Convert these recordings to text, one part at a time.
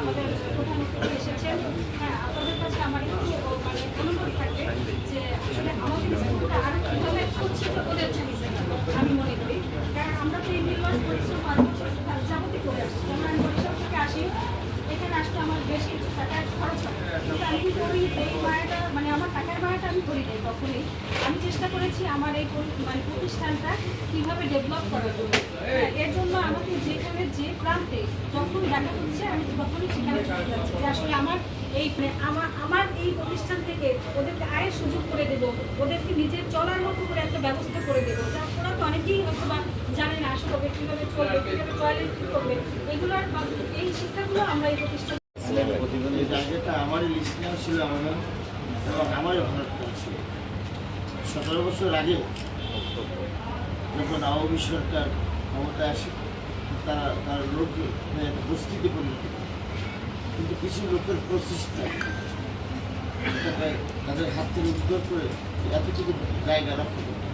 আমাদের প্রধান অতিথি এসেছেন হ্যাঁ আপনাদের কাছে আমার একটু মানে অনুরোধ থাকবে যে আসলে আমাদের স্কুলটা আরও কীভাবে উচ্ছিত করে তুলছে আমি মনে করি। কারণ আমরা তো এই নির্বাচন পরিশ্রম পাঁচ বছর যাবতীয় করে আসছি। যেমন আমি বরিশাল থেকে আসি, এখানে আসতে আমার বেশি টাকার খরচ হয়। কিন্তু আমি কিন্তু ওই এই ভাড়াটা মানে আমার টাকার ভাড়াটা আমি করি নাই কখনোই। আমি চেষ্টা করেছি আমার এই মানে প্রতিষ্ঠানটা কীভাবে ডেভেলপ করার জন্য। হ্যাঁ, এর জন্য আমাকে যেখানে যে প্রান্তে যখন দেখা হচ্ছে আমি তখনই সেখানে যে আসলে আমার এই আমার আমার এই প্রতিষ্ঠান থেকে ওদেরকে আয়ের সুযোগ করে দেব ওদেরকে নিজের চলার মতো করে একটা ব্যবস্থা করে দেবো। যা ওরা তো অনেকেই অথবা জানে না আসলে ওদের কীভাবে চলবে কীভাবে টয়লেট কী করবে। এগুলোর এই শিক্ষাগুলো আমরা এই প্রতিষ্ঠান আমারই লিস্ট ছিল আমাদের এবং আমারই ভারত ছিল। সতেরো বছর আগে যখন আওয়ামী সরকার ক্ষমতায় আসে, তারা, তার লোক বস্তিতে পরিণত কিন্তু কিছু লোকের প্রচেষ্টা তাদের হাত থেকে উদ্ধার করে এতটুকু জায়গা রক্ষা করতে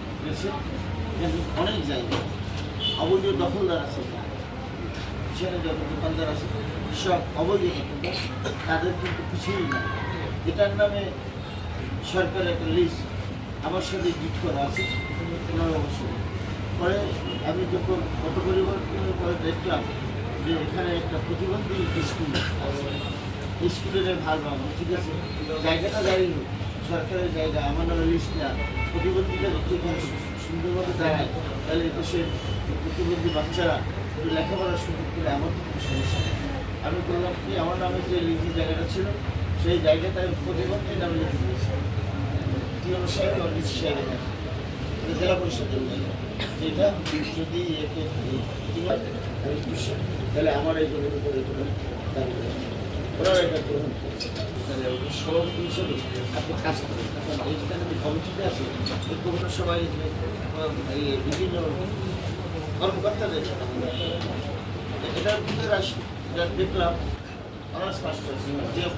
অনেক জায়গা, অবৈধ দখলদার আছে সেখানে যত দোকানদার আছে, সব অবৈধ দোকানদার তাদের কিন্তু কিছুই না এটার নামে সরকারের একটা লিস্ট আমার সাথে গিট করা আছে পনেরো অবশ্যই। পরে আমি যখন কত পরিবর্তনের পরে দেখলাম যে এখানে একটা প্রতিবন্ধী স্কুল স্কুলের ভালো ভাবনা ঠিক আছে? জায়গাটা দাঁড়িয়ে হোক সরকারের জায়গা, আমার নামে লিস্ট না প্রতিবন্ধীরা যদি সুন্দরভাবে দাঁড়ায়, তাহলে দেশের প্রতিবন্ধী বাচ্চারা লেখাপড়ার সুযোগ করে আমার তো সমস্যা আমি বললাম কি, আমার নামে যে লিখি জায়গাটা ছিল, সেই জায়গাটা প্রতিবন্ধী নামে লিখে দিয়েছি। আর ডিসি সাহেবের এটা জেলা পরিষদের যেটা যদি একে তাহলে আমার এই ওরাও এটা গ্রহণ তাহলে সভাপতি হিসেবে কাজ করেন। এখন এইখানে যে কমিটিতে আছে এই সবাই বিভিন্ন কর্মকর্তাদের। এটার ভিতরে আসি দেখলাম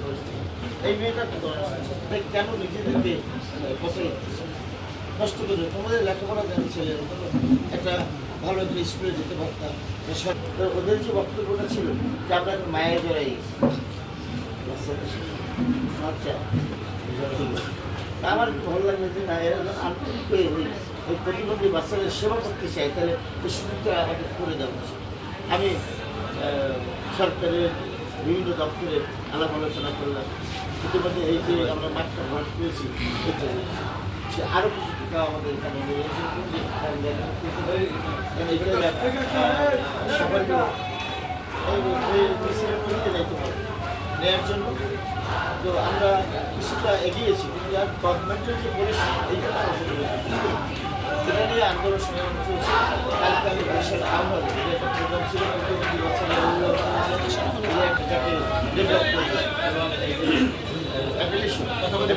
পরিস্থিতি এই মেয়েটা কেন নিজেদেরকে কষ্ট করে? তোমাদের লেখাপড়া একটা ভালো যেতে পারতাম। ওদের যে ছিল আচ্ছা আমার ভালো লাগল যে না, এরা আন্তরিক হয়ে ওই প্রতিবন্ধী বাচ্চাদের সেবা করতে চাই তাহলে এই সুযোগটা আমাদের করে দেওয়া উচিত। আমি সরকারের বিভিন্ন দপ্তরে আলাপ আলোচনা করলাম। ইতিমধ্যে এই যে আমরা মাঠটা ভরাট এটা সে আরও কিছু টাকা আমাদের এখানে নির্বাচন করছে কারণ দেখা কারণ এখানে আহ, সবাই এই এই মিছিলের মধ্যে যাইতে পারে নেওয়ার জন্য। তো আমরা কিছুটা এগিয়েছি কিন্তু আর গভর্নমেন্টের যে পরিস্থিতি এইটা। এটা নিয়ে আন্দোলন সংগ্রাম চলছে। কালকে আমি হলে। যে একটা প্রোগ্রাম ছিল প্রতিবন্ধী বাচ্চারা এটাকে ডেভেলপ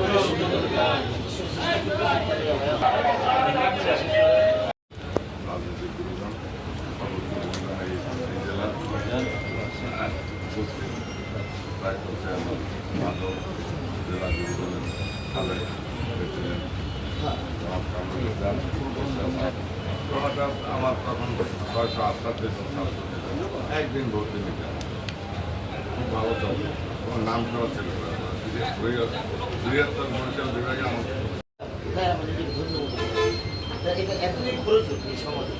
একদিন ভর্তি নিতে খুব ভালো চলছে কোনো নাম করা ছিল। বৃহত্তর বরিশাল বিভাগে এটা এতই প্রয়োজন এই সমাজে।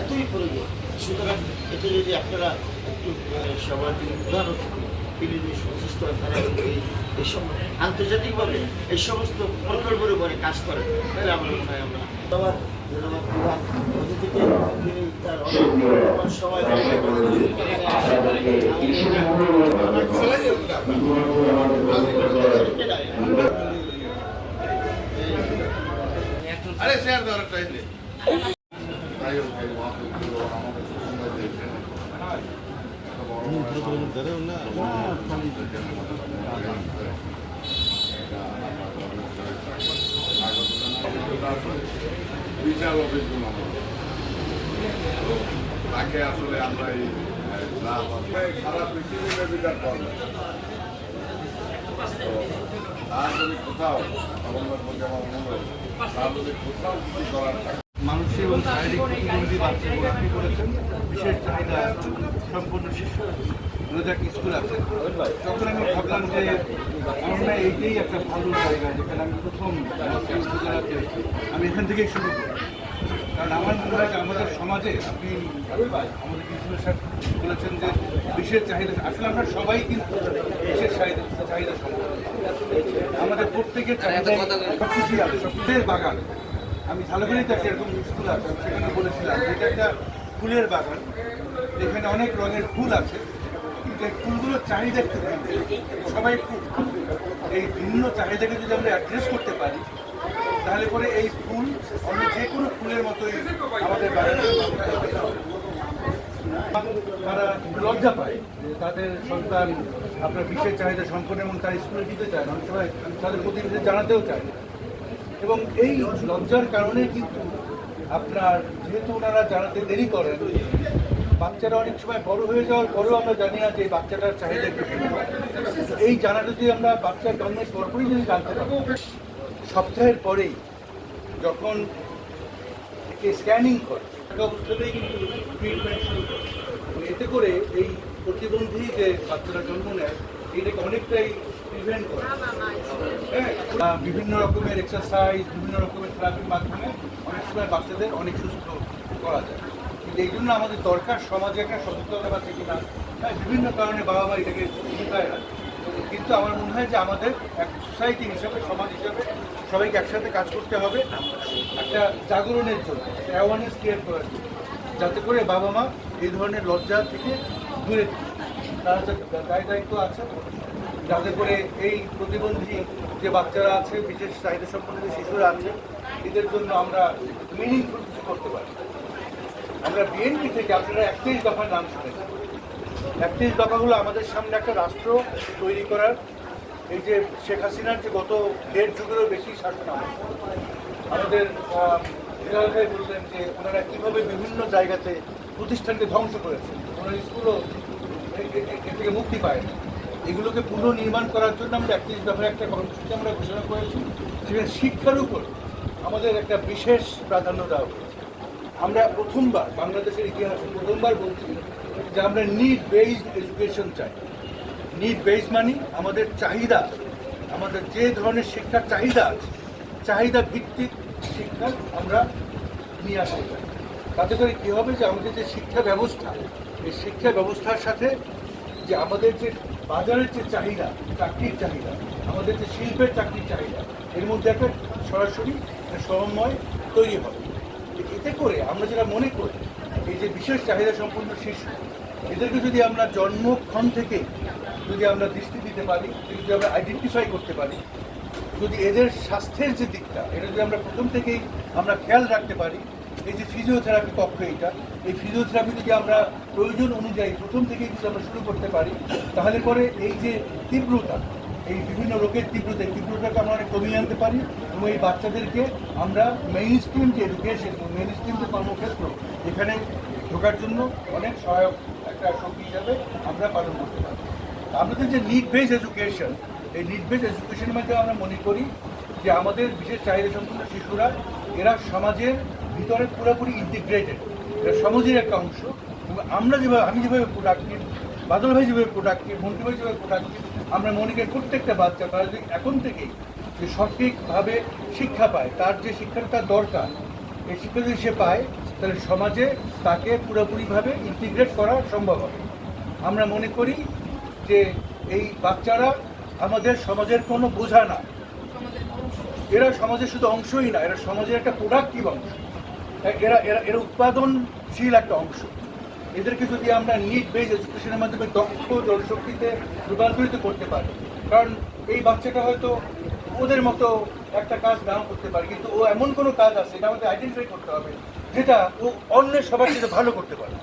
এতই প্রয়োজন। সুতরাং এতে যদি আপনারা একটু সবার উদাহরণ তিনি যদি সচেষ্ট হয় তারা এই এই আন্তর্জাতিকভাবে এই সমস্ত প্রকল্পের উপরে কাজ করেন তাহলে আমার মনে হয় আমরা আরে স্যার দরকার চাইলে যাই বড় বিশাল অভিজ্ঞতা তাকে আসলে আমরা এই সারা পৃথিবীতে বিচার করব তো আর যদি তার যদি কোথাও কিছু করার এবং শারীরিক প্রতিবন্ধী বিশেষ চাহিদা সম্পন্ন শিশু রোজাক স্কুল আছে। তখন আমি ভাবলাম যে আমার এইটাই একটা ভালো জায়গা যেখানে আমি প্রথম আমি এখান থেকেই শুরু করি। কারণ আমার মনে হয় যে আমাদের সমাজে আপনি আমাদের প্রিন্সিপাল স্যার বলেছেন যে বিশেষ চাহিদা আসলে আমরা সবাই কিন্তু বিশেষ চাহিদা চাহিদা আমাদের প্রত্যেকের চাহিদা সব কিছুই আছে ফুলের বাগান। আমি ঝালগুড়িতে একটা এরকম স্কুল আছে সেখানে বলেছিলাম এটা একটা ফুলের বাগান এখানে অনেক রঙের ফুল আছে। ফুলগুলোর চাহিদা একটু সবাই ফুল এই ভিন্ন চাহিদাকে যদি আমরা অ্যাড্রেস করতে পারি, তাহলে পরে এই ফুল অন্য যে কোনো ফুলের মতোই আমাদের তারা লজ্জা পায় তাদের সন্তান আপনার বিশেষ চাহিদা সম্পন্ন এবং তারা স্কুলে দিতে চায় না। সময় তাদের প্রতিনিধি জানাতেও চায় এবং এই লজ্জার কারণে কিন্তু আপনার, যেহেতু ওনারা জানাতে দেরি করেন বাচ্চারা অনেক সময় বড় হয়ে যাওয়ার পরেও আমরা জানি না যে বাচ্চাটার চাহিদা একটু এই জানাটা যদি আমরা বাচ্চার জন্মের পরপরই যদি জানতে পারি, সপ্তাহের পরেই যখন একে স্ক্যানিং করে অবস্থাতেই কিন্তু ট্রিটমেন্ট শুরু এতে করে এই প্রতিবন্ধী যে বাচ্চারা জন্ম নেয়, এটাকে অনেকটাই প্রিভেন্ট করে। হ্যাঁ বিভিন্ন রকমের এক্সারসাইজ বিভিন্ন রকমের থেরাপির মাধ্যমে অনেক সময় বাচ্চাদের অনেক সুস্থ করা যায়। এই জন্য আমাদের দরকার সমাজে একটা সচেতনতা আছে কিনা বিভিন্ন কারণে বাবা মা এটাকে লুকায় রাখে। কিন্তু আমার মনে হয় যে আমাদের এক সোসাইটি হিসাবে, সমাজ হিসাবে সবাইকে একসাথে কাজ করতে হবে, একটা জাগরণের জন্য অ্যাওয়ারনেস ক্রিয়েট করার জন্য, যাতে করে বাবা মা এই ধরনের লজ্জা থেকে দূরে তারা দায় দায়িত্ব আছে, যাতে করে এই প্রতিবন্ধী যে বাচ্চারা আছে, বিশেষ চাহিদা সম্পন্ন যে শিশুরা আছে, এদের জন্য আমরা মিনিংফুল কিছু করতে পারি। আমরা বিএনপি থেকে আপনারা একত্রিশ দফার নাম শুনেছেন একত্রিশ দফা হলো আমাদের সামনে একটা রাষ্ট্র তৈরি করার। এই যে শেখ হাসিনার যে গত দেড় যুগেরও বেশি শাসন আমাদের ভাই বললেন যে ওনারা কীভাবে বিভিন্ন জায়গাতে প্রতিষ্ঠানকে ধ্বংস করেছে ওনার স্কুলও এ- থেকে মুক্তি পায় এগুলোকে পুনর্নির্মাণ করার জন্য আমরা একত্রিশ দফার একটা কর্মসূচি আমরা ঘোষণা করেছি। সেখানে শিক্ষার উপর আমাদের একটা বিশেষ প্রাধান্য দেওয়া আমরা প্রথমবার বাংলাদেশের ইতিহাসে প্রথমবার বলছি যে আমরা নিড বেসড এডুকেশন চাই। নিড বেস মানে আমাদের চাহিদা, আমাদের যে ধরনের শিক্ষার চাহিদা আছে, চাহিদা ভিত্তিক শিক্ষা আমরা নিয়ে আসতে চাই। তাতে করে কী হবে যে আমাদের যে শিক্ষা ব্যবস্থা, এই শিক্ষা ব্যবস্থার সাথে যে আমাদের যে বাজারের যে চাহিদা, চাকরির চাহিদা, আমাদের যে শিল্পের চাকরির চাহিদা, এর মধ্যে একটা সরাসরি সমন্বয় তৈরি হবে। এতে করে আমরা যেটা মনে করি, এই যে বিশেষ চাহিদা সম্পন্ন শিশু, এদেরকে যদি আমরা জন্মক্ষণ থেকে যদি আমরা দৃষ্টি দিতে পারি, যদি আমরা আইডেন্টিফাই করতে পারি, যদি এদের স্বাস্থ্যের যে দিকটা, এটা যদি আমরা প্রথম থেকেই আমরা খেয়াল রাখতে পারি, এই যে ফিজিওথেরাপি কক্ষ এটা, এই ফিজিওথেরাপি যদি আমরা প্রয়োজন অনুযায়ী প্রথম থেকেই যদি আমরা শুরু করতে পারি, তাহলে পরে এই যে তীব্রতা এই বিভিন্ন রোগের তীব্রতা তীব্রতাকে আমরা অনেক কমিয়ে আনতে পারি এবং এই বাচ্চাদেরকে আমরা মেইন স্ট্রিম যে এডুকেশন মেইন স্ট্রিম যে কর্মক্ষেত্র, এখানে ঢোকার জন্য অনেক সহায়ক একটা শক্তি হিসাবে আমরা পালন করতে পারি। আমাদের যে নিড বেস এডুকেশন এই নিড বেস এডুকেশনের মধ্যে আমরা মনে করি যে আমাদের বিশেষ চাহিদা সম্পন্ন শিশুরা, এরা সমাজের ভিতরে পুরোপুরি ইন্টিগ্রেটেড এরা সমাজের একটা অংশ। আমরা যেভাবে, আমি যেভাবে প্রোডাক্টিভ বাদল ভাই যেভাবে প্রোডাক্টিভ মন্ত্রী ভাই যেভাবে প্রোডাক্টিভ আমরা মনে করি প্রত্যেকটা বাচ্চা তারা যদি এখন থেকেই যে সঠিকভাবে শিক্ষা পায়, তার যে শিক্ষাটা তার দরকার, এই শিক্ষা যদি সে পায়, তাহলে সমাজে তাকে পুরোপুরিভাবে ইন্টিগ্রেট করা সম্ভব হবে। আমরা মনে করি যে এই বাচ্চারা আমাদের সমাজের কোনো বোঝা না। এরা সমাজের শুধু অংশই না, এরা সমাজের একটা প্রোডাক্টিভ অংশ এরা এরা এরা উৎপাদনশীল একটা অংশ। এদেরকে যদি আমরা নিড বেস এডুকেশনের মাধ্যমে দক্ষ জনশক্তিতে রূপান্তরিত করতে পারি, কারণ এই বাচ্চাটা হয়তো ওদের মতো একটা কাজ নাও করতে পারে, কিন্তু ও এমন কোনো কাজ আছে এটা আমাদের আইডেন্টিফাই করতে হবে, যেটা ও অন্যের সবার সাথে ভালো করতে পারে।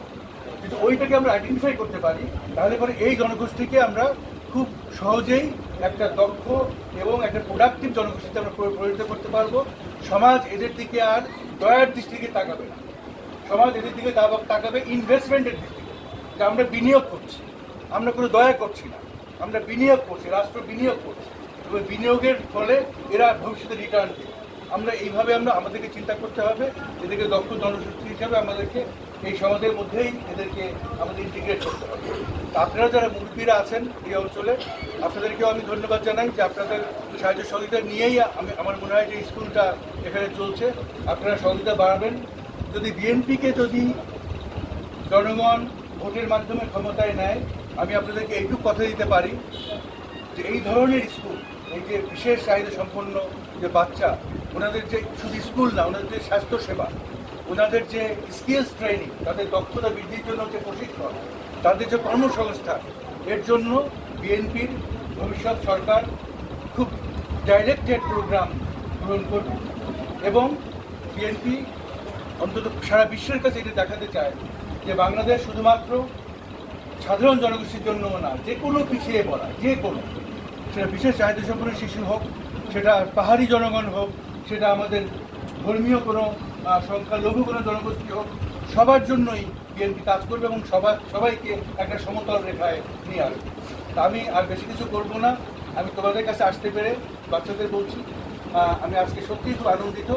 কিন্তু ওইটাকে আমরা আইডেন্টিফাই করতে পারি, তাহলে পরে এই জনগোষ্ঠীকে আমরা খুব সহজেই একটা দক্ষ এবং একটা প্রোডাক্টিভ জনগোষ্ঠীতে আমরা পরি- পরিণত করতে পারব। সমাজ এদের দিকে আর দয়ার দৃষ্টিকে তাকাবে না। সমাজ এদের দিকে তাকাবে ইনভেস্টমেন্টের দৃষ্টিতে যে আমরা বিনিয়োগ করছি। আমরা কোনো দয়া করছি না। আমরা বিনিয়োগ করছি, রাষ্ট্র বিনিয়োগ করছি। এবং বিনিয়োগের ফলে এরা ভবিষ্যতে রিটার্ন দেবে। আমরা এইভাবে আমরা আমাদেরকে চিন্তা করতে হবে। এদেরকে দক্ষ জনশক্তি হিসাবে আমাদেরকে এই সমাজের মধ্যেই এদেরকে আমাদের ইন্টিগ্রেট করতে হবে। আপনারা যারা মুরব্বীরা আছেন এই অঞ্চলে, আপনাদেরকেও আমি ধন্যবাদ জানাই যে আপনাদের সাহায্য সহযোগিতা নিয়েই আমি আমার মনে হয় যে স্কুলটা এখানে চলছে। আপনারা সহযোগিতা বাড়াবেন। যদি বিএনপিকে যদি জনগণ ভোটের মাধ্যমে ক্ষমতায় নেয়, আমি আপনাদেরকে এইটুকু কথা দিতে পারি যে এই ধরনের স্কুল, এই যে বিশেষ চাহিদা সম্পন্ন যে বাচ্চা, ওনাদের যে শুধু স্কুল না, ওনাদের যে স্বাস্থ্যসেবা, ওনাদের যে স্কিলস ট্রেনিং, তাদের দক্ষতা বৃদ্ধির জন্য যে প্রশিক্ষণ, তাদের যে কর্মসংস্থান, এর জন্য বিএনপির ভবিষ্যৎ সরকার খুব ডাইরেক্টেড প্রোগ্রাম গ্রহণ করবে। এবং বিএনপি অন্তত সারা বিশ্বের কাছে এটা দেখাতে চায় যে বাংলাদেশ শুধুমাত্র সাধারণ জনগোষ্ঠীর জন্য না, যে কোনো পিছিয়ে পড়া, যে কোনো, সেটা বিশেষ চাহিদা সম্পন্ন শিশু হোক, সেটা পাহাড়ি জনগণ হোক, সেটা আমাদের ধর্মীয় কোনো সংখ্যালঘু কোনো জনগোষ্ঠী হোক, সবার জন্যই বিএনপি কাজ করবে এবং সবার সবাইকে একটা সমতল রেখায় নিয়ে আসবে। তা আমি আর বেশি কিছু করব না। আমি তোমাদের কাছে আসতে পেরে বাচ্চাদের বলছি আমি আজকে সত্যিই খুব আনন্দিত,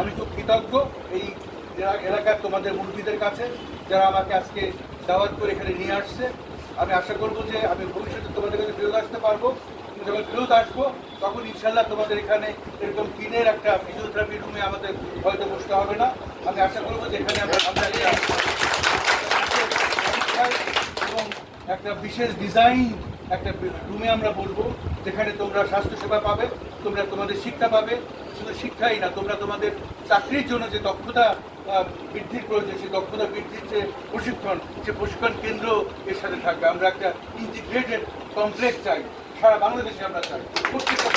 আমি খুব কৃতজ্ঞ এই এলাকার তোমাদের মুরব্বীদের কাছে, যারা আমাকে আজকে দাওয়াত করে এখানে নিয়ে আসছে, আমি আশা করব যে আমি ভবিষ্যতে তোমাদের কাছে ফেরত আসতে পারব। যখন ফেরত আসব, তখন ইনশাল্লাহ তোমাদের এখানে এরকম টিনের একটা ফিজিওথেরাপি রুমে আমাদের হয়তো বসতে হবে না। আমি আশা করব যে এখানে আমরা এবং একটা বিশেষ ডিজাইন একটা রুমে আমরা বলব, যেখানে তোমরা স্বাস্থ্যসেবা পাবে, তোমরা তোমাদের শিক্ষা পাবে। শুধু শিক্ষাই না, তোমরা তোমাদের চাকরির জন্য যে দক্ষতা বৃদ্ধির প্রয়োজন সেই দক্ষতা বৃদ্ধির যে প্রশিক্ষণ, সে প্রশিক্ষণ কেন্দ্র এর সাথে থাকবে। আমরা একটা ইন্টিগ্রেটেড কমপ্লেক্স চাই, সারা বাংলাদেশে আমরা চাই। প্রত্যেকটা